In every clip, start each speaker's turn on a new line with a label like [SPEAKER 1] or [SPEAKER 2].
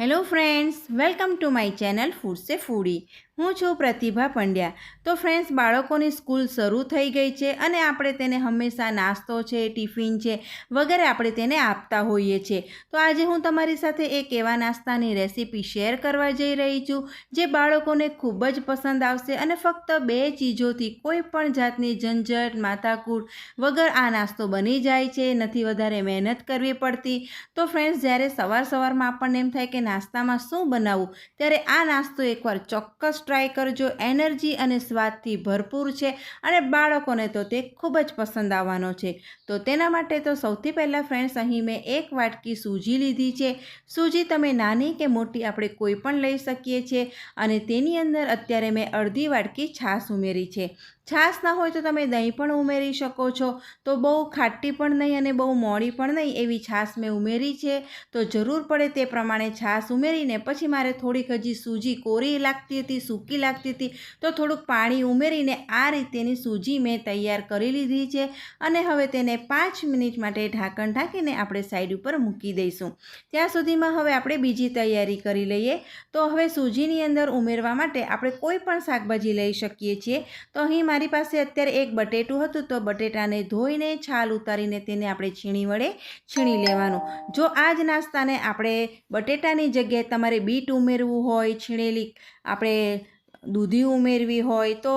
[SPEAKER 1] hello friends welcome to my channel food સે ફૂડી હું છું પ્રતિભા પંડ્યા. તો ફ્રેન્ડ્સ બાળકોની સ્કૂલ શરૂ થઈ ગઈ છે અને આપણે તેને હંમેશા નાસ્તો છે, ટિફિન છે વગેરે આપણે તેને આપતા હોઈએ છીએ તો આજે હું તમારી સાથે એક એવા નાસ્તાની રેસીપી શેર કરવા જઈ રહી છું જે બાળકોને ખૂબ જ પસંદ આવશે અને ફક્ત બે ચીજોથી કોઈ પણ જાતની ઝંઝટ, માથાકૂટ વગર આ નાસ્તો બની જાય છે. નથી વધારે મહેનત કરવી પડતી. તો ફ્રેન્ડ્સ જ્યારે સવાર સવારમાં આપણને એમ થાય કે નાસ્તામાં શું બનાવવું, ત્યારે આ નાસ્તો એકવાર ચોક્કસ ટ્રાય કરજો. એનર્જી અને સ્વાદથી ભરપૂર છે અને બાળકોને તો તે ખૂબ જ પસંદ આવવાનો છે. તો તેના માટે તો સૌથી પહેલાં ફ્રેન્ડ્સ અહીં મેં એક વાટકી સૂજી લીધી છે. સૂજી તમે નાની કે મોટી આપણે કોઈ પણ લઈ શકીએ છીએ અને તેની અંદર અત્યારે મેં અડધી વાટકી છાશ ઉમેરી છે. છાશ ના હોય તો તમે દહીં પણ ઉમેરી શકો છો. તો બહુ ખાટી પણ નહીં અને બહુ મોડી પણ નહીં એવી છાશ મેં ઉમેરી છે. તો જરૂર પડે તે પ્રમાણે છાશ ઉમેરીને પછી મારે થોડીક હજી સૂજી કોરી લાગતી હતી સૂકી લાગતી હતી. તો થોડુંક પાણી ઉમેરીને આ રીતેની સૂજી મેં તૈયાર કરી લીધી છે અને હવે તેને પાંચ મિનિટ માટે ઢાંકણ ઢાંકીને આપણે સાઈડ ઉપર મૂકી દઈશું. ત્યાં સુધીમાં હવે આપણે બીજી તૈયારી કરી લઈએ. તો હવે સૂજીની અંદર ઉમેરવા માટે આપણે કોઈ પણ શાકભાજી લઈ શકીએ છીએ. તો અહીં મારી પાસે અત્યારે એક બટેટું હતું. તો બટેટાને ધોઈને છાલ ઉતારીને તેને આપણે છીણી વડે છીણી લેવાનું. જો આ જ નાસ્તાને આપણે બટેટાની જગ્યાએ તમારે બીટ ઉમેરવું હોય, છીણેલી આપણે દૂધી ઉમેરવી હોય તો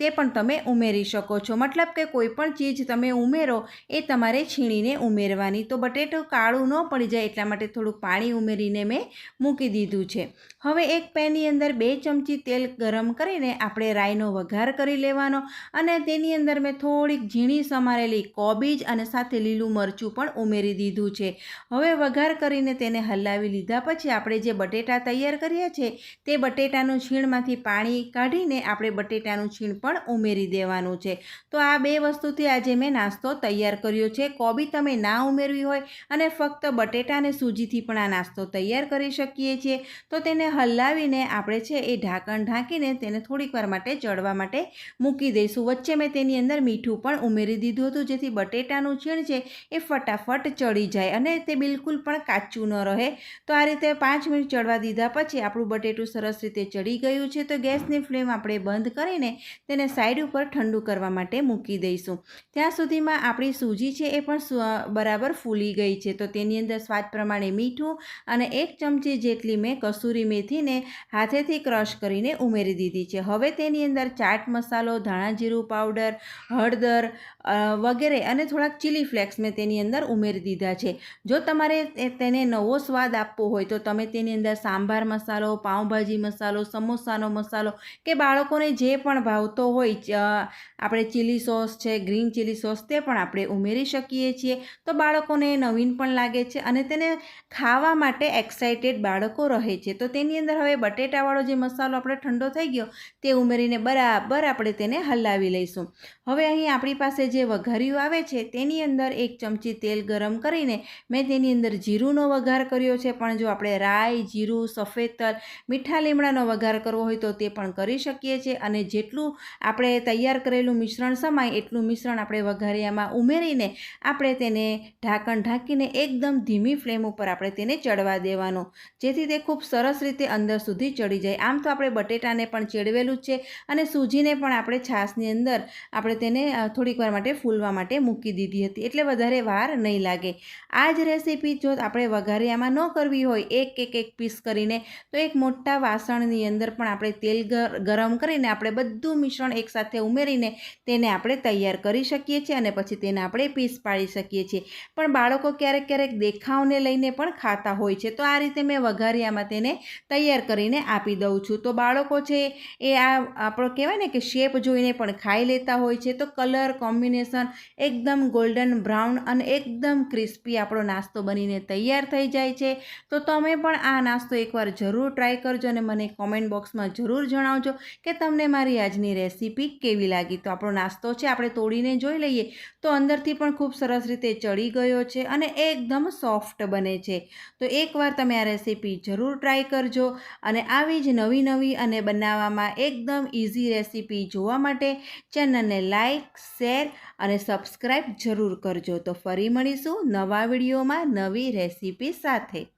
[SPEAKER 1] તે પણ તમે ઉમેરી શકો છો. મતલબ કે કોઈ પણ ચીજ તમે ઉમેરો, એ તમારે છીણીને ઉમેરવાની. તો બટેટું કાળું ન પડી જાય એટલા માટે થોડુંક પાણી ઉમેરીને મેં મૂકી દીધું છે. હવે એક પેનની અંદર બે ચમચી તેલ ગરમ કરીને આપણે રાઈનો વઘાર કરી લેવાનો અને તેની અંદર મેં થોડીક ઝીણી સમારેલી કોબીજ અને સાથે લીલું મરચું પણ ઉમેરી દીધું છે. હવે વઘાર કરીને તેને હલાવી લીધા પછી આપણે જે બટેટા તૈયાર કર્યા છે, તે બટેટાનું છીણમાંથી પાણી કાઢીને આપણે બટેટાનું છીણ પણ ઉમેરી દેવાનું છે. તો આ બે વસ્તુથી આજે મેં નાસ્તો તૈયાર કર્યો છે. કોબી તમે ના ઉમેરવી હોય અને ફક્ત બટેટા અને સૂજીથી પણ આ નાસ્તો તૈયાર કરી શકીએ છીએ. તો તેને હલાવીને આપણે છે એ ઢાંકણ ઢાંકીને તેને થોડીક વાર માટે ચડવા માટે મૂકી દઈશું. વચ્ચે મેં તેની અંદર મીઠું પણ ઉમેરી દીધું હતું, જેથી બટેટાનું છીણ છે એ ફટાફટ ચડી જાય અને તે બિલકુલ પણ કાચું ન રહે. તો આ રીતે પાંચ મિનિટ ચડવા દીધા પછી આપણું બટેટું સરસ રીતે ચડી ગયું છે. તો ગેસની ફ્લેમ આપણે બંધ કરીને તેને સાઈડ ઉપર ઠંડુ કરવા માટે મૂકી દઈશું. ત્યાં સુધીમાં આપણી સૂજી છે એ પણ બરાબર ફૂલી ગઈ છે. તો તેની અંદર સ્વાદ પ્રમાણે મીઠું અને એક ચમચી જેટલી મેં કસૂરી મેથીને હાથેથી ક્રશ કરીને ઉમેરી દીધી છે. હવે તેની અંદર ચાટ મસાલો, ધાણા જીરું પાવડર હળદર વગેરે અને થોડાક ચીલી ફ્લેક્સ મેં તેની અંદર ઉમેરી દીધા છે. જો તમારે તેને નવો સ્વાદ આપવો હોય તો તમે તેની અંદર સાંભાર મસાલો, પાઉંભાજી મસાલો, સમોસાનો મસાલો કે બાળકોને જે પણ ભાવતો હોય આપણે ચીલી સોસ છે ગ્રીન ચીલી સોસ તે પણ આપણે ઉમેરી શકીએ છીએ. તો બાળકોને નવીન પણ લાગે છે અને તેને ખાવા માટે એક્સાઇટેડ બાળકો રહે છે. તો તેની અંદર હવે બટેટાવાળો જે મસાલો આપણે ઠંડો થઈ ગયો, તે ઉમેરીને બરાબર આપણે તેને હલાવી લઈશું. હવે અહીં આપણી પાસે જે વઘાર્યું આવે છે, તેની અંદર એક ચમચી તેલ ગરમ કરીને મેં તેની અંદર જીરુંનો વઘાર કર્યો છે. પણ જો આપણે રાઈ, જીરું, સફેદ તલ, મીઠા લીમડાનો વઘાર કરવો હોય તો તે પણ કરી શકીએ છીએ અને જેટલું આપણે તૈયાર કરેલું મિશ્રણ સમાય એટલું મિશ્રણ આપણે વઘારિયામાં ઉમેરીને આપણે તેને ઢાંકણ ઢાંકીને એકદમ ધીમી ફ્લેમ ઉપર આપણે તેને ચડવા દેવાનું. જેથી તે ખૂબ સરસ રીતે અંદર સુધી ચડી જાય. આમ તો આપણે બટેટાને પણ ચેડવેલું છે અને સૂજીને પણ આપણે છાશની અંદર આપણે તેને થોડીક વાર માટે ફૂલવા માટે મૂકી દીધી હતી. એટલે વધારે વાર નહીં લાગે. આ જ રેસીપી જો આપણે વઘારિયામાં ન કરવી હોય, એક એક એક પીસ કરીને, તો એક મોટા વાસણની અંદર પણ આપણે તેલ ગરમ કરીને આપણે બધું મિશ્રણ એકસાથે ઉમેરીને તેને આપણે તૈયાર કરી શકીએ છીએ અને પછી તેને આપણે પીસ પાડી શકીએ છીએ. પણ બાળકો ક્યારેક ક્યારેક દેખાવને લઈને પણ ખાતા હોય છે. તો આ રીતે મેં વઘારિયામાં તેને તૈયાર કરીને આપી દઉં છું. તો બાળકો છે એ આ આપણો કહેવાય ને કે શેપ જોઈને પણ ખાઈ લેતા હોય છે. તો કલર, કોમ્બિનેશન એકદમ ગોલ્ડન બ્રાઉન અને એકદમ ક્રિસ્પી આપણો નાસ્તો બનીને તૈયાર થઈ જાય છે. તો તમે પણ આ નાસ્તો એકવાર જરૂર ટ્રાય કરજો અને મને કોમેન્ટ બોક્સમાં જરૂર જણાવજો કે તમને મારી આજની રેસીપી કેવી લાગી? તો આપણો નાસ્તો છે, આપણે તોડીને જોઈ લઈએ. તો અંદરથી પણ ખૂબ સરસ રીતે ચડી ગયો છે અને એકદમ સોફ્ટ બને છે. તો એકવાર તમે આ રેસીપી જરૂર ટ્રાય કરજો અને આવી જ નવી નવી અને બનાવવામાં એકદમ ઇઝી રેસીપી જોવા માટે ચેનલને લાઇક શેર અને સબસ્ક્રાઈબ જરૂર કરજો. તો ફરી મળીશું નવા વિડીયોમાં નવી રેસીપી સાથે.